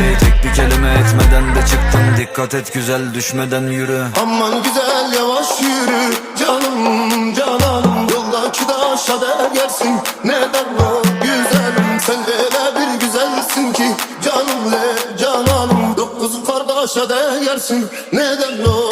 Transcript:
şey tek bir kelime etmeden de çıktın. Dikkat et güzel düşmeden yürü. Aman güzel yavaş yürü. Canım cananım Yoldaki taşa değersin Neden o? Güzelim Sen öyle bir güzelsin ki. Canım le cananım Dokuz kardeşe değersin Neden o